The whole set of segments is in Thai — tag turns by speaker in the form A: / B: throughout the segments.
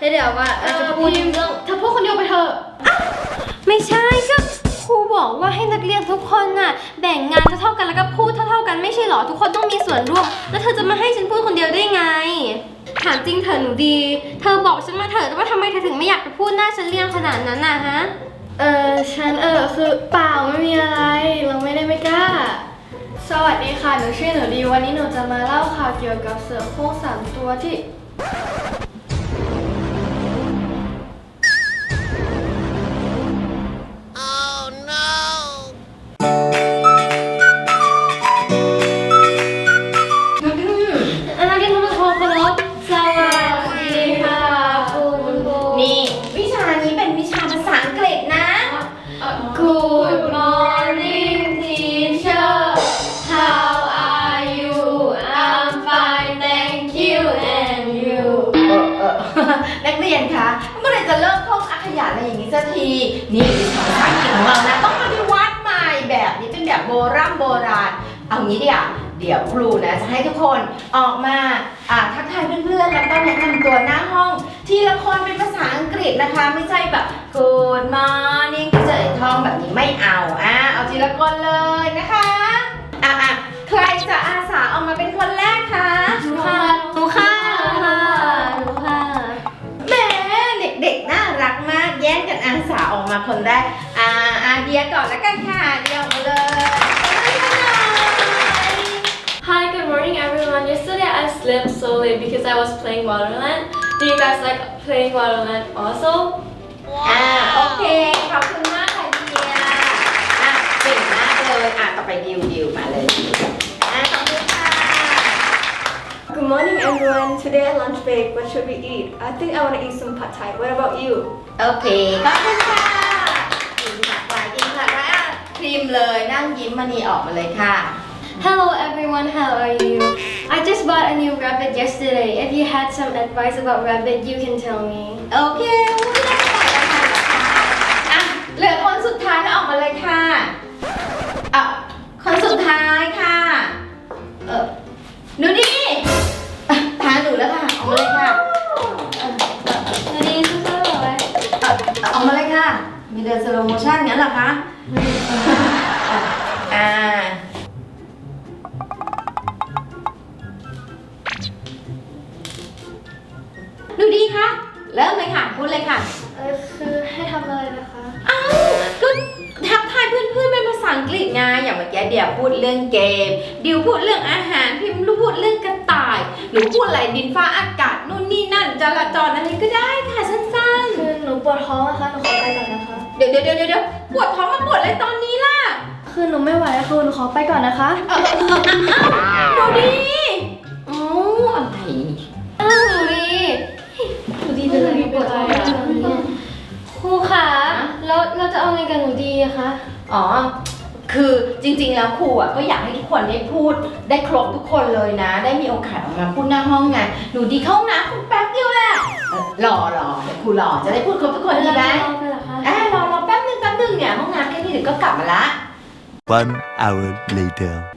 A: แล้วเดี๋ยวว่าเราจะพูดเรื่อง
B: เธอพูดคนเดียวไปเถอะ
A: ไม่ใช่ก็ครูบอกว่าให้นักเรียนทุกคนน่ะ แบ่งงานเท่าๆกันแล้วก็พูดเท่าๆกันไม่ใช่เหรอทุกคนต้องมีส่วนร่วม แล้วเธอจะมาให้ฉันพูดคนเดียวได้ไง ถามจริงเถอะหนูดี เธอบอกฉันมาเถอะว่าทำไมเธอถึงไม่อยากไปพูดหน้าฉันเรียงขนาดนั้นน่ะฮะ
B: เออฉันเออคือเปล่าไม่มีอะไร เราไม่ได้ไม่กล้า สวัสดีค่ะหนูชื่อหนูดีวันนี้หนูจะมาเล่าข่าวเกี่ยวกับเสือโคร่งสามตัวที่
A: นักเรียนทุกคนเคารพสวัสดีค่ะคุณครู
C: นี่วิชานี้เป็นวิชาภาษาอังกฤษนะ
A: Good morning teacher How are you I'm fine thank you and you
C: เออเออนักเรียนคะเมื่อไหรจะเลิกท่องอาขยานอะไรอย่างนี้สักที นี่วิชาภาษาอังกฤษของเรานะ เอางี้ดีอะเดี๋ยวครูนะจะให้ทุกคนออกมาอ่าทักทายเพื่อนๆแล้วก็แนะนำตัวหน้าห้อง ทีละคนเป็นภาษาอังกฤษนะคะ ไม่ใช่แบบ Good morning เจอท่องแบบนี้ไม่เอาอะเอาทีละคนเลยนะคะอะอะใครจะอาสาออกมาเป็นคนแรกคะ
A: หนูค่ะหนูค่ะหนูค่ะ
C: แหมเด็กๆน่ารักมากแย่งกันอาสาออกมาคนแรกอ่าอาเดียก่อนแล้วกันค่ะเดียวมาเลย
B: Hi good morning everyone Yesterday I slept so late because I was playing Waterland Do you guys like playing Waterland also
C: อ่าโอเค ขอบคุณมากค่ะเดียอ่ะเก่งมากเลยอ่ะต่อไปดิวดิวมาเลยดิวอ่ะขอบคุณค่ะ
D: Good morning, everyone. Today at lunch break, what should we eat? I think I want to eat some pad thai. What about you?
C: โอเค ขอบคุณค่ะกินผักไว้กินผักไว้อ่ะครีมเลยนั่งยิ้มมานีออกมาเลยค่ะ
A: Hello everyone, how are you? I just bought a new rabbit yesterday. If you had some advice about rabbit, you can tell me.
C: โอเคอุ๊ยได้ค่ะอะ เหลือคนสุดท้ายแล้วออกมาเลยค่ะอะคนสุดท้ายค่ะ เออหนูดีอะตาหนูแล้วค่ะ ออกมาเลยค่ะ
A: หนูดีสู้ๆไว้
C: เอ่อออกมาเลยค่ะ มีเดินสโลโมชั่นงั้นเหรอคะ อ่า เริ่มเลยค่ะ พูดเลยค่ะ
B: เออคือให้ทำอะไรนะคะ
C: อ้าวก็ทักทายเพื่อนๆเป็นภาษาอังกฤษไงอย่างเมื่อกี้เดี๋ยวพูดเรื่องเกม ดิวพูดเรื่องอาหาร พิมพ์รู้พูดเรื่องกระต่ายหรือพูดอะไรดินฟ้าอากาศนู่นนี่นั่นจราจรอะไรก็ได้ค่ะสั้น
B: คือหนูปวดท้องนะคะหนูขอไปก่อนนะคะ
C: ๆ เดี๋ยวเดี๋ยวเดี๋ยวเดี๋ยวปวดท้องมาปวดอะไรตอนนี้ล่ะ
B: คือหนูไม่ไหวแล้วคือหนูขอไปก่อนนะคะ
C: เออเออเอออ้า อ๋อ
A: คือ
C: จริงๆ แล้วครูอะก็อยากให้ทุกคนได้พูดได้ครบทุกคนเลยนะ ได้มีโอกาสออกมาพูดหน้าห้องไง หนูดีเข้าห้องน้ำคุณแป๊บเดียวแหละเออรอรอเดี๋ยวครูรอจะได้พูดครบทุกคนดีไหม
A: เราจะเอาไปเหรอคะ
C: อ่ารอรอแป๊บนึงแป๊บนึงเนี่ยห้องน้ำแค่นี้เดี๋ยวก็กลับมาละ
E: One hour later.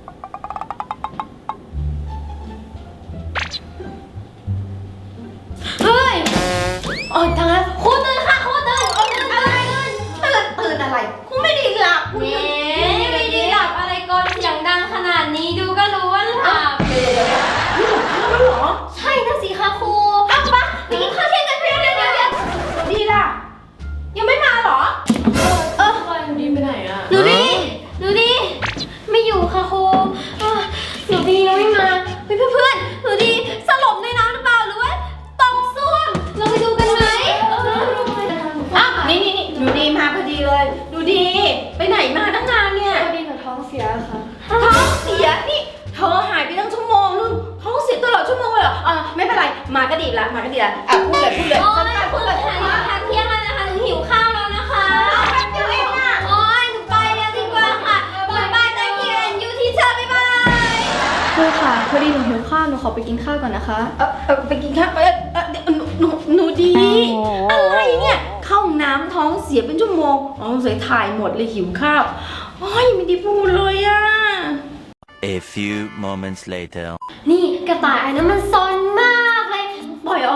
C: ม่
A: เป็น
C: ไร
A: มาก็ดี
C: ละมาก็ดีละอะพูดเลยพูดเลย
A: โอ้ย
C: สั้นๆ
A: คุ
C: พู
A: ณ
C: ดเลย
A: ทานทานเที่ยงแล้วนะคะหนูหิวข้าวแล้วนะคะ
C: แป๊บเดียวเองอะ
A: โอ้ยหนูไปแล้วดีกว่าค่ะบ๊ายบาย thank you and you teacher บ๊ายบาย
B: คือค่ะพอดีหนูหิวข้าวหนูขอไปกินข้าวก่อนนะคะ
C: เออเออไปกินข้าวเออเออเดี๋ยวหนูหนูหนูดีอะไรเนี่ยเข้าห้องน้ำท้องเสียเป็นชั่วโมงอ๋อสวยถ่ายหมดเลยหิวข้าวโอ้ยไม่ได้พูดเลยอะ
E: A few moments later.
A: นี่กระต่ายอันนั้นมันซนมากเลยปล่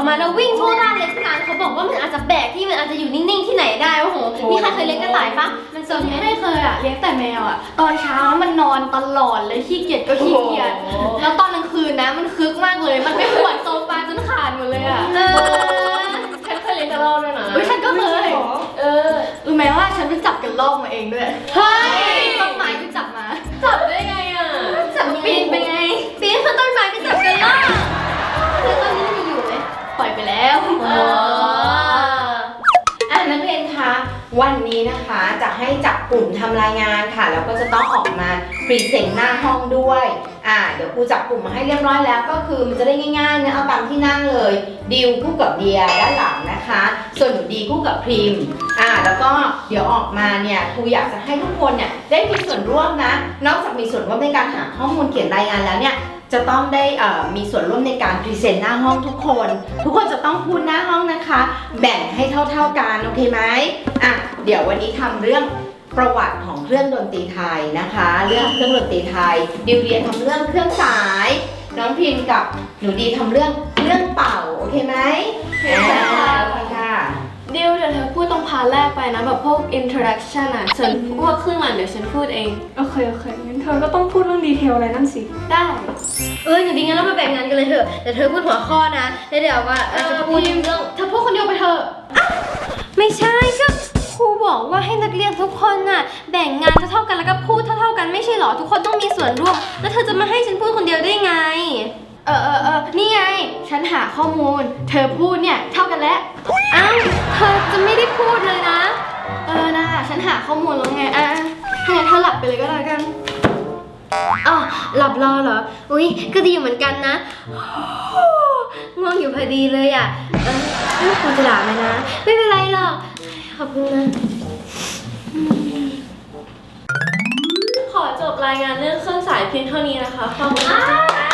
A: อยออกอกมาแล้ววิ่งทั่วบ้านเลยที่ร้านเขาบอกว่ามันอาจจะแบกที่มันอาจจะอยู่นิ่งๆที่ไหนได้โอ้โหมีใครเคยเลี้ยงกระต่ายปะมันซนไหม
B: ไม่เคยอะเลี้ยงแต่แมวอะตอนเช้ามันนอนตลอดเลยขี้เกียจก็ขี้เกียจ
C: โอ้โห
B: แล้วตอนกลางคืนนะมันคึกมากเลย มันไม่ขวนโซฟาจนขาดหมดเลยอะ
A: เออ
B: ฉันเคยเลี้ยงกระรอกด้วยนะเฮ้ยฉันก็เคยเออรู้ไหมว่าฉันไปจับกระรอกมาเองด้วย
A: เฮ้ยต้นไม้ไปจับมา
B: จับได้ไงอะ
A: จับปีนไปไงปีนขึ้นต้นไม้ไปจับกันล่ะแล้วตอน
B: ปล่อยไปแล้ว
A: อ๋อ
C: อะนักเรียนคะวันนี้นะคะจะให้จับกลุ่มทำรายงานค่ะแล้วก็จะต้องออกมาพรีเซนต์หน้าห้องด้วยอ่าเดี๋ยวครูจับกลุ่มมาให้เรียบร้อยแล้วก็คือมันจะได้ง่ายๆนะเอาตามที่นั่งเลยดิวคู่กับเดียด้านหลังนะคะ ส่วนหนูดีคู่กับพริมอ่าแล้วก็เดี๋ยวออกมาเนี่ยครูอยากจะให้ทุกคนเนี่ยได้มีส่วนร่วมนะ นอกจากมีส่วนร่วมในการหาข้อมูลเขียนรายงานแล้วเนี่ย จะต้องได้เอ่อมีส่วนร่วมในการพรีเซนต์หน้าห้องทุกคน ทุกคนจะต้องพูดหน้าห้องนะคะ แบ่งให้เท่าๆกันโอเคไหมอะเดี๋ยววันนี้ทำเรื่องประวัติของเครื่องดนตรีไทยนะคะ เรื่องเครื่องดนตรีไทย ดิวเรียนทำเรื่องเครื่องสาย น้องพิมกับหนูดีทำเรื่องเรื่องเป่าโอเคไหม
B: โอเคค่ะ
C: โอเคค่ะ
B: ดิวเดี๋ยวเธอพูดตรงพาร์ทแรกไปนะ แบบพวก introduction อะส่วนพวกครึ่งหลังเดี๋ยวฉันพูดเอง
D: โอเคโอเคงั้นเธอก็ต้องพูดเรื่องดีเทลอะไรนั่นสิ
B: ได้
A: เออหนูดีงั้นเรามาแบ่งงานกันเลยเถอะเดี๋ยวเธอพูดหัวข้อนะแล้วเดี๋ยวว่า
B: เอ
A: เรา
B: อ
A: จะ
B: พู
A: พู
B: ด
A: ด
B: เรื่องเธอพูดคนเดียวไปเถอะ
A: ไม่ใช่ก็ครูบอกว่าให้นักเรียนทุกคนน่ะ แบ่งงานเท่าๆกันแล้วก็พูดเท่าๆกันไม่ใช่หรอทุกคนต้องมีส่วนร่วม แล้วเธอจะมาให้ฉันพูดคนเดียวได้ไง
B: เออเออเออนี่ไง ฉันหาข้อมูล เธอพูดเนี่ยเท่ากันแล้ว
A: อ้าวเธอจะไม่ได้พูดเลยนะ
B: เออนะฉันหาข้อมูลแล้วไงอะถ้างั้นเธอหลับไปเลยก็แล้วกัน
A: อ๋อหลับรอเหรอ อุ๊ยก็ดีเหมือนกันนะ ง่วงอยู่พอดีเลยอะเออไม่ควรจะหลับเลยนะ ไม่เป็นไรหรอก ขอบคุณนะ
B: ขอจบรายงานเรื่องเครื่องสายเพียงเท่านี้นะคะขอบคุณค่ะ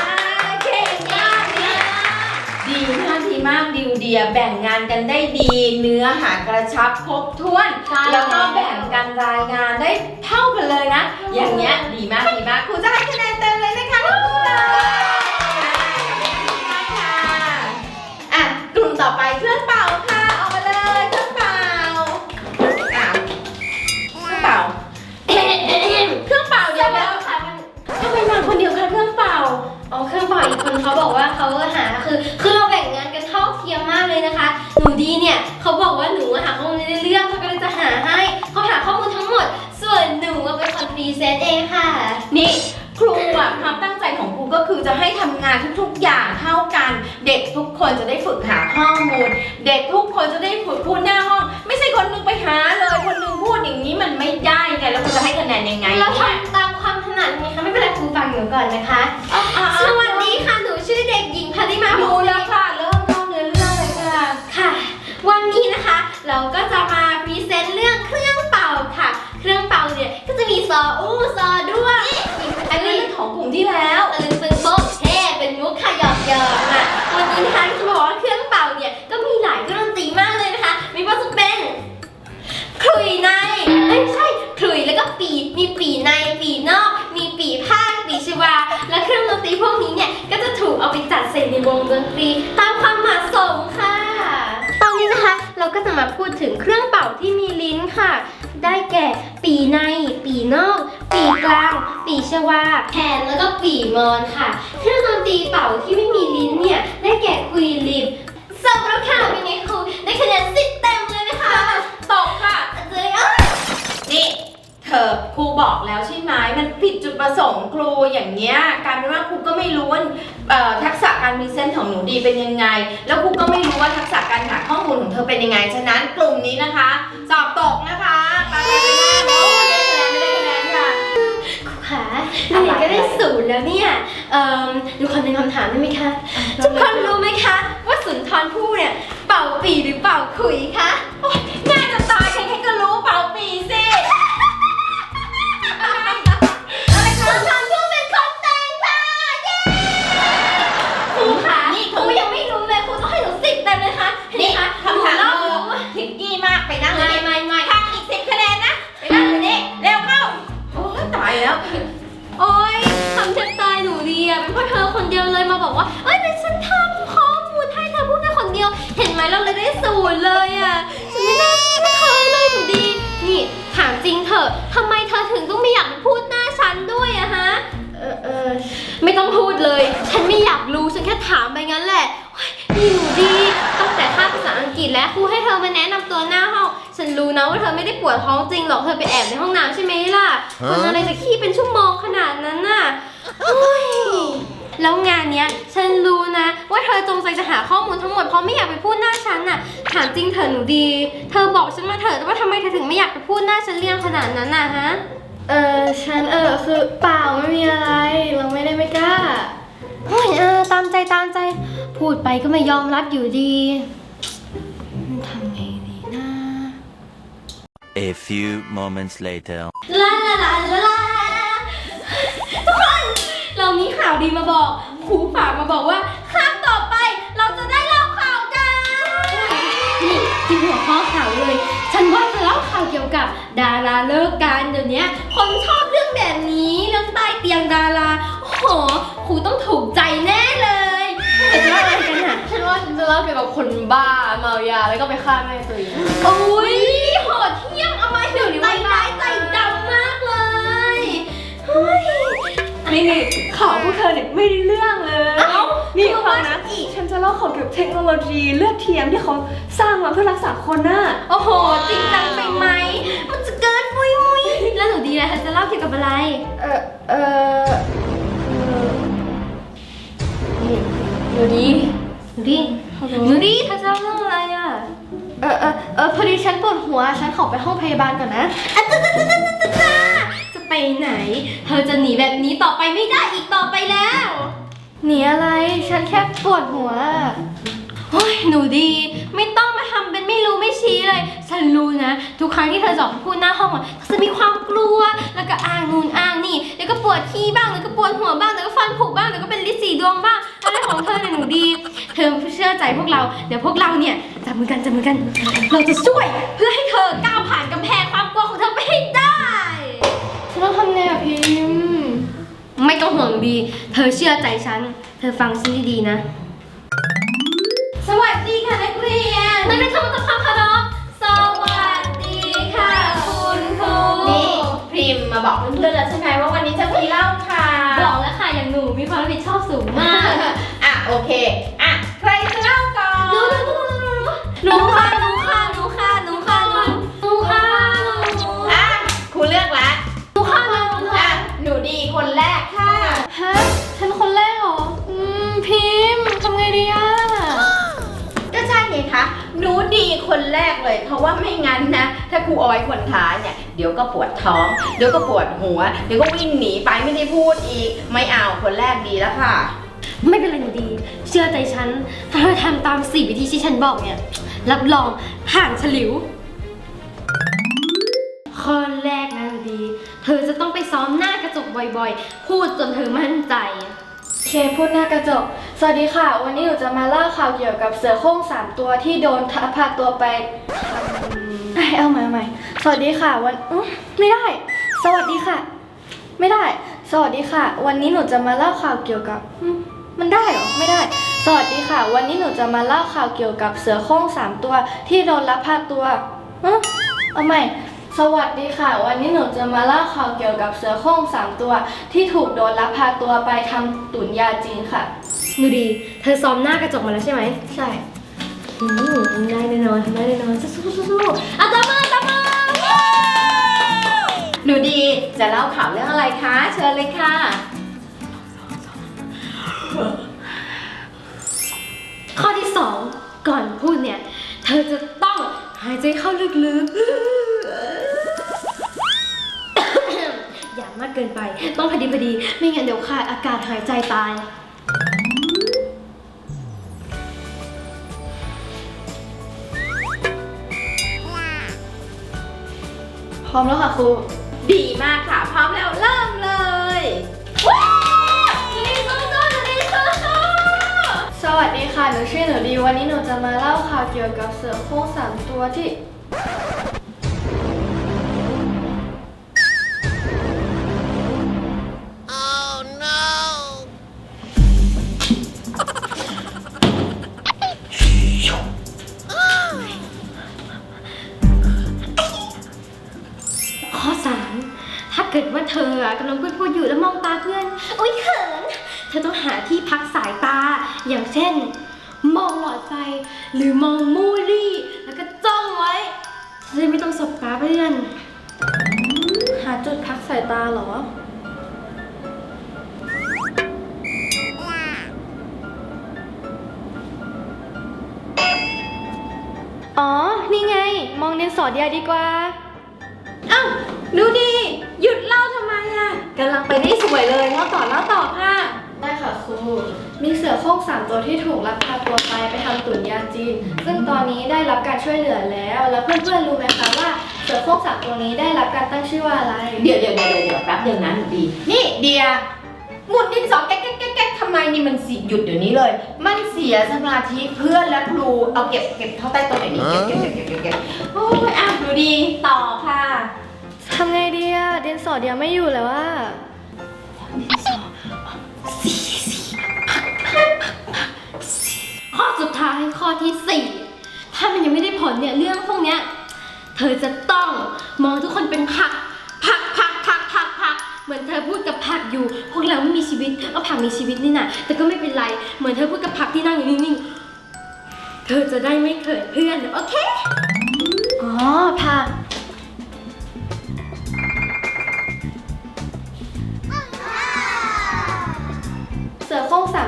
C: ดีมากดีมากดิวเดียแบ่งงานกันได้ดี เนื้อหากระชับครบถ้วน
B: ใช่
C: แล้วก็แบ่งกันรายงานได้เท่ากันเลยนะ อย่างเงี้ยดีมากดีมากครูจะให้คะแนนเต็มเลยนะคะทุกคนอะกลุ่มต่อไปเครื่องเป่า
A: หนูดีเนี่ยเขาบอกว่าหนูหาข้อมูลในเรื่องเขาก็เลยจะหาให้เขาหาข้อมูลทั้งหมด ส่วนหนูอะเป็นคนพรีเซนต์เองค่ะ
C: นี่ครูอะความตั้งใจของครูก็คือจะให้ทำงานทุกๆอย่างเท่ากัน เด็กทุกคนจะได้ฝึกหาข้อมูล เด็กทุกคนจะได้ฝึกพูดหน้าห้อง ไม่ใช่คนหนึงไปหาเลย คนหนึงพูดอย่างนี้มันไม่ได้ไงแล้วครูจะให้คะแนนยังไง
A: เรา
C: เนี่ย
A: ทำตามความถนัดไงคะไม่เป็นไรครูฟังหนูก่อนนะคะสวัสดี อ
C: อู้
A: ซอด้วง
C: อันนี้เป็นของกลุ่มที่แล้ว
A: ตะลึงเป็นโป๊ะแท้เป็นมุกค่ะหยอกหยอกๆอะวันนี้นะคะจะบอกว่าเครื่องเป่าเนี่ยก็มีหลายเครื่องดนตรีมากเลยนะคะ ไม่ว่าจะเป็นขลุ่ยในเอ้ยไม่ใช่ขลุ่ยแล้วก็ปีมีปีในปีนอก มีปีพาดปีชวา และเครื่องดนตรีพวกนี้เนี่ยก็จะถูกเอาไปจัดใส่ในวงดนตรีตามความเหมาะสมค่ะ เราก็จะมาพูดถึงเครื่องเป่าที่มีลิ้นค่ะ ได้แก่ปีใน ปีนอก ปีกลาง ปีชวาแผนแล้วก็ปีมอนค่ะ เครื่องดนตรีเป่าที่ไม่มีลิ้นเนี่ย ได้แก่คุยลิปสำหรับค่ะเป็นไงครูได้คะแนนสิ เธ
C: อครูบอกแล้วใช่ไหมมันผิดจุดประสงค์ครูอย่างเงี้ยกลารเป็นว่าครูก็ไม่รู้ว่าเอ่อทักษะการพรีเซนต์ของหนูดีเป็นยังไง แล้วครูก็ไม่รู้ว่าทักษะการหาข้อมูลของเธอเป็นยังไง ฉะนั้นกลุ่มนี้นะคะ สอบตกนะคะไปไปไปได้โอ้ไม่ได้คะแนนไม่ได้คะแนนค่ะ
A: ครูขาหนูก็ได้ศูนย์แล้วเนี่ย เอ่อหนูขอหนึ่งคำถามได้ไหมคะ ทุกคนรู้ไหมคะ ถามไปงั้นแหละเฮ้ยนี่หนูดีตั้งแต่คาบภาษาอังกฤษแล้วครูให้เธอมาแนะนำตัวหน้าห้อง ฉันรู้นะว่าเธอไม่ได้ปวดท้องจริงหรอก เธอไปแอบในห้องน้ำใช่ไหมล่ะคนอะไรจะขี้เป็นชั่วโมงขนาดนั้นน่ะเฮ้ยแล้วงานเนี้ยฉันรู้นะ ว่าเธอจงใจจะหาข้อมูลทั้งหมดเพราะไม่อยากไปพูดหน้าฉันน่ะถามจริงเถอะหนูดี เธอบอกฉันมาเถอะว่าทำไมเธอถึงไม่อยากไปพูดหน้าฉันเรื่องขนาดนั้นน่ะฮะ
B: เออฉันเออคือเปล่าไม่มีอะไร เราไม่ได้ไม่กล้า
A: เฮ้ยเออตามใจตามใจ พูดไปก็ไม่ยอมรับอยู่ดีทำไงดีนะ
E: A few moments later.
A: ลาลาลาลาลาทุกคนเรามีข่าวดีมาบอกครูฝากมาบอกว่าครั้งต่อไปเราจะได้เล่าข่าวกันนี่ที่หัวข้อข่าวเลย ฉันว่าจะเล่าข่าวเกี่ยวกับ ดาราเลิกกันเดี๋ยวนี้คนชอบเรื่องแบบนี้เรื่องใต้เตียงดาราโอ้โห ครูต้องถูกใจแน่เลยจะเล่าอะไรกันอะ
B: ฉันว่าฉันจะเล่าเกี่ยวกับคนบ้าเมายาแล้วก็ไปฆ่าแม่ตัวเอง
A: โอ้ยโหดเที่ยมเอามาถึงใจร้ายใจดำมากเลยเฮ้ย
D: นี่นี่ข่าวพวกเธอเนี่ยไม่ได้เรื่องเลย
A: เอ้า
D: นี่
A: คือ
D: ฟั
A: ว่าง
D: นะ
A: อีก
D: ฉันจะเล่าข่าวเกี่ยวกับเทคโนโลยีเลือดเทียมที่เขาสร้างมาเพื่อรักษาคนน่ะ
A: โอ้โหจริงจังไปไหมมันจะเกินมุยมุยแล้วหนูดีนะเธอจะเล่าเกี่ยวกับอะไร
B: เออเออ เออดี
A: หนูดีหนูดีเธอจะเล่าเรื่องอะไรอะ
B: เออเออเออพอดีฉันปวดหัว ฉันขอไปห้องพยาบาลก่อนนะ
A: อะจ๊ะจ๊ะจ๊ะจ๊ะจ๊ะจ๊ะจะไปไหน เธอจะหนีแบบนี้ต่อไปไม่ได้อีกต่อไปแล้ว
B: หนีอะไร ฉันแค่ปวดหัว
A: โอ้ยหนูดี ไม่ ชี้เลย ฉันรู้นะ ทุกครั้งที่เธอจะออกไปพูดหน้าห้องอะเธอจะมีความกลัว แล้วก็อ้างนู่นอ้างนี่เดี๋ยวก็ปวดขี้บ้างเดี๋ยวก็ปวดหัวบ้างเดี๋ยวก็ฟันผุบ้างเดี๋ยวก็เป็นลิสีดวงบ้าง อะไรของเธอเนี่ยหนูดี เธอเชื่อใจพวกเรา เดี๋ยวพวกเราเนี่ยจับมือกันจับมือกัน เราจะช่วยเพื่อให้เธอก้าวผ่านกำแพงความกลัวของเธอไปให้ได้
B: ฉันต้องทำไงอะพิมพ์
A: ไม่ต้องห่วงดี เธอเชื่อใจฉัน เธอฟังฉันดีๆนะ สวัสดีค่ะนักเรียน นักเรียนทุกคนทำความเคารพ
C: นี่พิมพ์มาบอกเพื่อนๆแล้วใช่ไหมว่าวันนี้จะมีเล่าข่าว
A: บอกแล้วค่ะอย่างหนูมีความรับผิดชอบสูงมาก
C: อะโอเคอะใครจะเล่าก่อน
A: หนูหนูหนูหนูค่ะหนูค่ะหนูค่ะหนูค่ะหนูหนูค่ะหนู
C: อะครูเลือกแล้ว
A: หนูค่ะหนูค่ะ
C: อะหนูดีคนแรกค่ะ
B: ฮะฉันคนแรกเหรออืมพิมพ์ทำไงดีอะ
C: ก็ใช่ไงคะหนูดีคนแรกเลย เพราะว่าไม่งั้นนะ ถ้าครูออยคนท้ายเนี่ย เดี๋ยวก็ปวดท้อง เดี๋ยวก็ปวดหัว เดี๋ยวก็วิ่งหนีไปไม่ได้พูดอีก ไม่เอาคนแรกดีแล้วค่ะ
A: ไม่เป็นไรหนูดี เชื่อใจฉัน ถ้าเธอทำตามสี่วิธีที่ฉันบอกเนี่ย รับรองผ่านฉลิว ข้อแรกนะหนูดี เธอจะต้องไปซ้อมหน้ากระจกบ่อยๆ พูดจนเธอมั่นใจ
B: โอเคพูดหน้ากระจก สวัสดีค่ะ วันนี้หนูจะมาเล่าข่าวเกี่ยวกับเสือโคร่งสามตัวที่โดนทัพพาตัวไปทำ เอ้ยเอาใหม่เอาใหม่สวัสดีค่ะ วันอื้อไม่ได้ สวัสดีค่ะ ไม่ได้ สวัสดีค่ะ วันนี้หนูจะมาเล่าข่าวเกี่ยวกับอืมมันได้เหรอไม่ได้ สวัสดีค่ะ วันนี้หนูจะมาเล่าข่าวเกี่ยวกับเสือโคร่งสามตัว ที่โดนลักพาตัวฮะเอาใหม่ สวัสดีค่ะ วันนี้หนูจะมาเล่าข่าวเกี่ยวกับเสือโคร่งสามตัว ที่ถูกโดนลักพาตัวไปทำตุนยาจีนค่ะ
A: หนูดี เธอซ้อมหน้ากระจกมาแล้วใช่ไหม
B: ใช่
A: อืมได้แน่นอนทำได้แน่นอนสู้ๆสู้ๆอะตามมาตามมา
C: หนูดีจะเล่าข่าวเรื่องอะไรคะ เชิญเลยค่ะ
A: ข้อที่สองก่อนพูดเนี่ย เธอจะต้องหายใจเข้าลึกๆ อย่ามากเกินไป ต้องพอดีพอดี ไม่งั้นเดี๋ยวขาดอากาศหายใจตาย
B: พร้อมแล้วค่ะครู
C: ดีมากค่ะ พร้อมแล้วเริ่มเลย
B: สวัสดีค่ะ หนูชื่อหนูดี วันนี้หนูจะมาเล่าข่าวเกี่ยวกับเสือโคร่งสามตัวที่
A: อนโอ๊ยเขิน เธอต้องหาที่พักสายตา อย่างเช่น มองหลอดไฟ หรือมองมูรี่ แล้วก็จ้องไว้จะได้ไม่ต้องสบตาเพื่อน
B: หาจุดพักสายตาเหรอ อ๋อ นี่ไง มองเนนสอดยาดีกว่า
C: อ้าวดูดี หยุดเล่าทำไมอะกำลังไปได้สวยเลยเล่าต่อเล่าต่อค่ะ
B: ได้ค่ะครู มีเสือโคร่งสามตัวที่ถูกลักพาตัวไปไปทำตุนยาจีน ซึ่งตอนนี้ได้รับการช่วยเหลือแล้ว แล้วเพื่อนๆรู้ไหมคะว่าเสือโคร่งสามตัวนี้ได้รับการตั้งชื่อว่าอะไร
C: เดี๋ยวเดี๋ยวเดี๋ยวเดี๋ยวแป๊บเดียวนะหนูดี นี่เดียหมุนดินสอแก๊กแก๊กแก๊กแก๊กทำไมนี่มันสิหยุดเดี๋ยวนี้เลย มันเสียสมาธิเพื่อนและครูเอาเก็บเก็บเท่าใต้โต๊ะหน่อยนี่เก็บเก็บเก็บเก็บเก็บเก็บโอ้ยอะหนูดีต่อค่ะ
B: ทำไงดี อะเดนสอดยาไม่อยู่แล้วว่า
A: ข้อสุดท้ายข้อที่สี่ถ้ามันยังไม่ได้ผลเนี่ยเรื่องพวกเนี้ยเธอจะต้องมองทุกคนเป็นผักผักผักผักผักผักเหมือนเธอพูดกับผักอยู่ พวกเราไม่มีชีวิตเอาผักมีชีวิตนี่นะแต่ก็ไม่เป็นไร เหมือนเธอพูดกับผักที่นั่งอยู่นิ่งๆเธอจะได้ไม่เขินเพื่อนโอเค
B: อ๋อผัก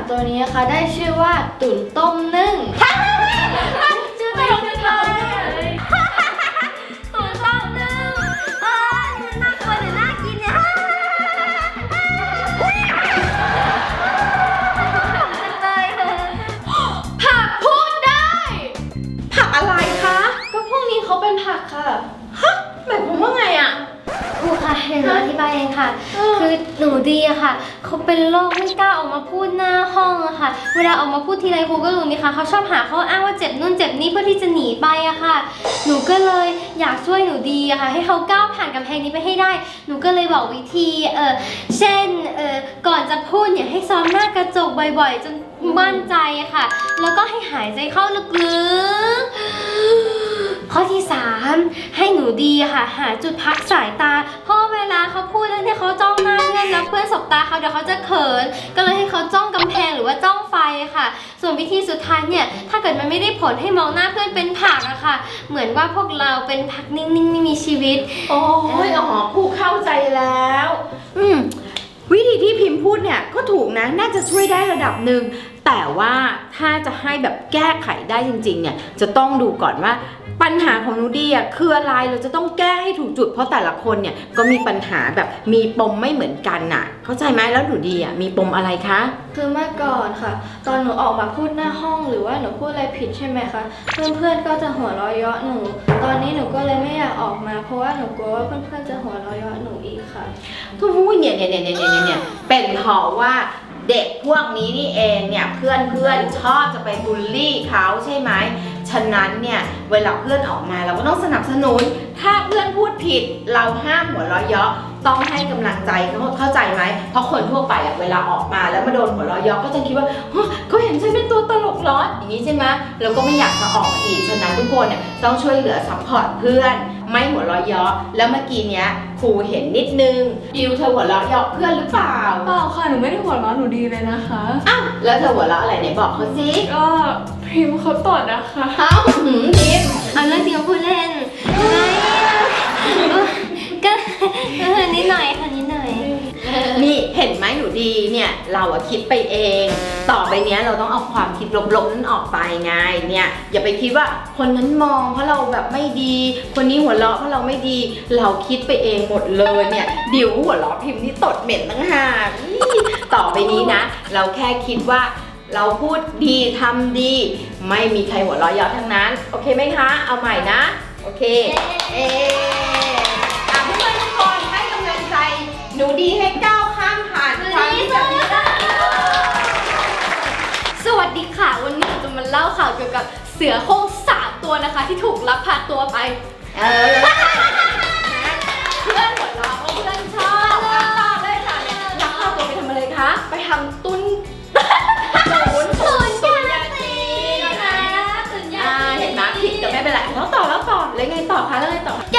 B: ตัวนี้นะคะได้ชื่อว่าตุ๋นต้มนึ่ง
A: ชื่อตลกจังเลยตัวชอบนึ่งเออน่ากลัวหรือน่ากินเนี่ยผักพูดได้
C: ผักอะไรคะ
B: ก็พวกนี้เขาเป็นผักค่ะ
C: หมายความว่าไงอะ
A: ครูค่ะเดี๋ยวหนูอธิบายเองค่ะ คือหนูดีอะค่ะ เขาเป็นโรคไม่กล้าออกมาพูดหน้าห้องอะค่ะ เวลาออกมาพูดทีไรครูก็รู้นี่ค่ะเขาชอบหาข้ออ้างว่าเจ็บนู่นเจ็บนี่เพื่อที่จะหนีไปอะค่ะ หนูก็เลยอยากช่วยหนูดีอะค่ะ ให้เขาก้าวผ่านกำแพงนี้ไปให้ได้ หนูก็เลยบอกวิธีเออเช่นเออก่อนจะพูดเนี่ยให้ซ้อมหน้ากระจกบ่อย ๆ จนมั่นใจอะค่ะ แล้วก็ให้หายใจเข้าลึกๆ ข้อที่ 3 ให้หนูดีอะค่ะ หาจุดพักสายตา เพราะเวลาเขาพูดแล้วเนี่ยเขาจ้องหน้าเพื่อนแล้วเพื่อนสบตาเขาเดี๋ยวเขาจะเขิน ก็เลยให้เขาจ้องกำแพงหรือว่าจ้องไฟอะค่ะ ส่วนวิธีสุดท้ายเนี่ย ถ้าเกิดมันไม่ได้ผลให้มองหน้าเพื่อนเป็นผักอะค่ะ เหมือนว่าพวกเราเป็นผักนิ่งๆไม่มีชีวิต
C: โอ้ยอ๋อครูเข้าใจแล้ว อืมวิธีที่พิมพ์พูดเนี่ยก็ถูกนะ น่าจะช่วยได้ระดับหนึ่ง แต่ว่าถ้าจะให้แบบแก้ไขได้จริงๆเนี่ยจะต้องดูก่อนว่าปัญหาของหนูดีอะคืออะไรเราจะต้องแก้ให้ถูกจุด เพราะแต่ละคนเนี่ยก็มีปัญหาแบบมีปมไม่เหมือนกันน่ะ เข้าใจไหมแล้วหนูดีอะมีปมอะไรคะ
B: คือเมื่อก่อนค่ะ ตอนหนูออกมาพูดหน้าห้องหรือว่าหนูพูดอะไรผิดใช่ไหมคะเพื่อนๆก็จะหัวเราะเยาะหนู ตอนนี้หนูก็เลยไม่อยากออกมา เพราะว่าหนูกลัวว่าเพื่อนๆจะหัวเราะเยาะหนูอีกค่ะ
C: ทุกผู้เนี่ยเนี่ยเนี่ยเนี่ยเนี่ยเนี่ยเป็นเพราะว่า เด็กพวกนี้นี่เองเนี่ยเพื่อนเพื่อนชอบจะไปบูลลี่เขาใช่ไหมฉะนั้นเนี่ยเวลาเพื่อนออกมาเราก็ต้องสนับสนุน ถ้าเพื่อนพูดผิดเราห้ามหัวเราะเยาะต้องให้กำลังใจเขาเข้าใจไหมเพราะคนทั่วไปอะเวลาออกมาแล้วมาโดนหัวเราะเยาะก็จะคิดว่าเขาเห็นฉันเป็นตัวตลกเหรออย่างนี้ใช่ไหมเราก็ไม่อยากจะออกอีกฉะนั้นทุกคนเนี่ยต้องช่วยเหลือซัพพอร์ตเพื่อน ไม่หัวเราะเยาะแล้วเมื่อกี้เนี้ยครูเห็นนิดนึงดิวเธอหัวเราะเยาะเพื่อนหรือเปล่า
B: เปล่าค่ะ หนูไม่ได้หัวเราะหนูดีเลยนะคะ
C: อ้าวแล้วเธอหัวเราะอะไรไหนบอกเขาสิ
B: ก็พิมพ์เขาตดนะคะ
C: เอ้าหืมดิม
A: เอาเรื่องจริงมาพูดเล่นไม่อะเออก็เออนิดหน่อยค่ะนิดหน่อย
C: นี่ เห็นไหมหนูดีเนี่ยเราอะคิดไปเอง ต่อไปเนี้ยเราต้องเอาความคิดลบๆนั้นออกไปไงเนี่ยอย่าไปคิดว่าคนนั้นมองเพราะเราแบบไม่ดี คนนี้หัวเราะเพราะเราไม่ดี เราคิดไปเองหมดเลยเนี่ยดิวหัวเราะพิมพ์ที่ตดเหม็นตั้งหากต่อไปนี้นะ เราแค่คิดว่าเราพูดดีทำดี ไม่มีใครหัวเราะเยาะทั้งนั้น โอเคไหมคะ เอาใหม่นะ โอเคเอ
B: หนูจะมาเล่าข่าวเกี่ยวกับเสือโคร่งสามตัวนะคะ ที่ถูกลักพาตัวไป
C: เออเพื่อนหัวเราะว่าเพื่อนชอบอะตอบเลยค่ะเนี่ยรักพาตัวไปทำอะไรคะ
B: ไปทำตุ้น
C: ศูนย์ศูนย์ศูนย์ยาจีน อ่าเห็นไหมผิดก็ไม่เป็นไรแล้วต่อแล้วต่อแล้วไงต่อคะแล้วไงต่อคะ
A: แกล้ง